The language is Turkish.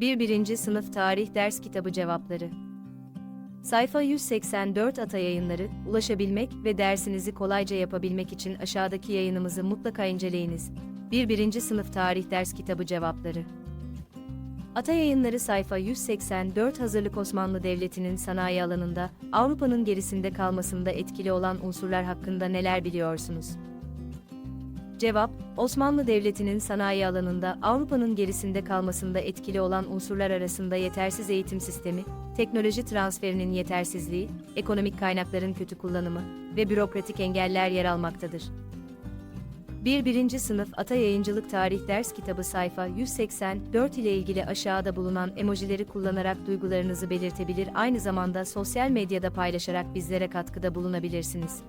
1. 1. Sınıf Tarih Ders Kitabı Cevapları Sayfa 184 Ata Yayınları, ulaşabilmek ve dersinizi kolayca yapabilmek için aşağıdaki yayınımızı mutlaka inceleyiniz. 1. 1. Sınıf Tarih Ders Kitabı Cevapları Ata Yayınları sayfa 184 Hazırlık Osmanlı Devleti'nin sanayi alanında, Avrupa'nın gerisinde kalmasında etkili olan unsurlar hakkında neler biliyorsunuz? Cevap, Osmanlı Devleti'nin sanayi alanında Avrupa'nın gerisinde kalmasında etkili olan unsurlar arasında yetersiz eğitim sistemi, teknoloji transferinin yetersizliği, ekonomik kaynakların kötü kullanımı ve bürokratik engeller yer almaktadır. 1. 1. Sınıf Ata Yayıncılık Tarih Ders Kitabı sayfa 184 ile ilgili aşağıda bulunan emojileri kullanarak duygularınızı belirtebilir aynı zamanda sosyal medyada paylaşarak bizlere katkıda bulunabilirsiniz.